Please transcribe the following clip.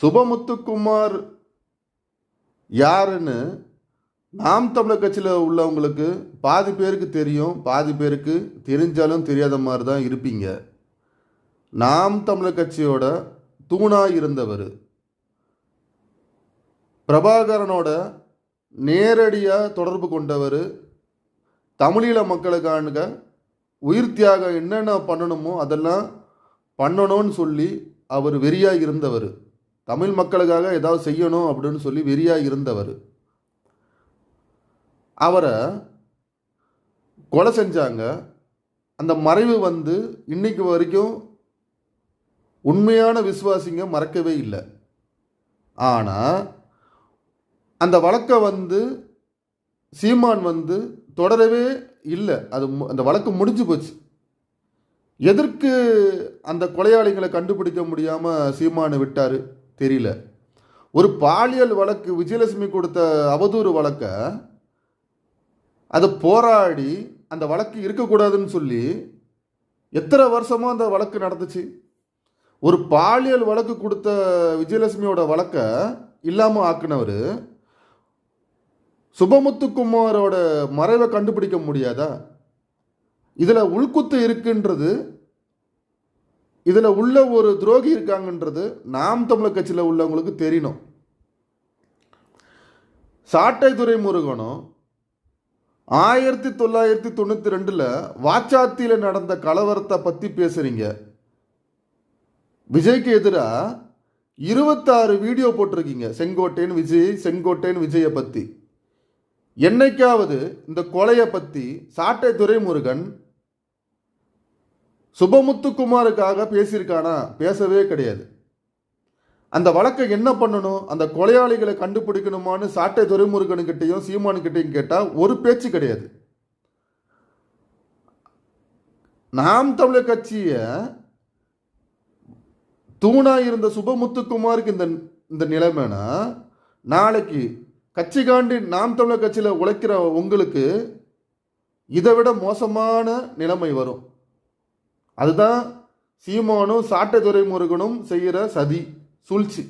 சுபமுத்துக்குமார் யாருன்னு நாம் தமிழர் கட்சியில் உள்ளவங்களுக்கு பாதி பேருக்கு தெரியும் பாதி பேருக்கு தெரிஞ்சாலும் தெரியாத மாதிரி தான் இருப்பீங்க. நாம் தமிழர் கட்சியோட தூணாக இருந்தவர். பிரபாகரனோட நேரடியாக தொடர்பு கொண்டவர். தமிழீழ மக்களுக்கான உயிர் தியாகம் என்னென்ன பண்ணணுமோ அதெல்லாம் பண்ணணும்னு சொல்லி அவர் வெறியாக இருந்தவர். தமிழ் மக்களுக்காக ஏதாவது செய்யணும் அப்படின்னு சொல்லி வெறியாக இருந்தவர். அவரை கொலை செஞ்சாங்க. அந்த மறைவு வந்து இன்னைக்கு வரைக்கும் உண்மையான விசுவாசிங்க மறக்கவே இல்லை. ஆனால் அந்த வழக்கை வந்து சீமான் வந்து தொடரவே இல்லை. அது மு- அந்த வழக்கு முடிஞ்சு போச்சு. எதற்கு அந்த கொலையாளிகளை கண்டுபிடிக்க முடியாமல் சீமானை விட்டார்? தெரியல. ஒரு பாலியல் வழக்கு விஜயலட்சுமி கொடுத்த அவதூறு வழக்கை அதை போராடி அந்த வழக்கு இருக்கக்கூடாதுன்னு சொல்லி எத்தனை வருஷமாக அந்த வழக்கு நடந்துச்சு? ஒரு பாலியல் வழக்கு கொடுத்த விஜயலட்சுமியோட வழக்கை இல்லாமல் ஆக்குனவர் சுபமுத்துக்குமாரோட மறைவை கண்டுபிடிக்க முடியாதா? இதில் உள்குத்து இருக்குன்றது இதில் உள்ள ஒரு துரோகி இருக்காங்கன்றது நாம் தமிழர் கட்சியில் உள்ளவங்களுக்கு தெரியணும். சாட்டை துரைமுருகனும் ஆயிரத்தி தொள்ளாயிரத்தி தொண்ணூற்றி ரெண்டில் வாச்சாத்தியில் நடந்த கலவரத்தை பற்றி பேசுகிறீங்க விஜய்க்கு எதிராக இருபத்தாறு வீடியோ போட்டிருக்கீங்க. செங்கோட்டையன் விஜய் செங்கோட்டையன் விஜயை பற்றி என்னைக்காவது இந்த கொலையை பற்றி சாட்டை துரைமுருகன் சுபமுத்துக்குமாருக்காக பேசியிருக்கானா? பேசவே கிடையாது. அந்த வழக்கை என்ன பண்ணணும்? அந்த கொலையாளிகளை கண்டுபிடிக்கணுமான்னு சாட்டை துரைமுருகனுக்கிட்டையும் சீமானுக்கிட்டையும் கேட்டால் ஒரு பேச்சு கிடையாது. நாம் தமிழர் கட்சியை தூணாக இருந்த சுபமுத்துக்குமாருக்கு இந்த இந்த நிலைமைனா நாளைக்கு கட்சி காண்டி நாம் தமிழர் கட்சியில் உழைக்கிற உங்களுக்கு இதை விட மோசமான நிலைமை வரும். அதுதான் சீமானும் சாட்டை முருகனும் செய்கிற சதி சூழ்ச்சி.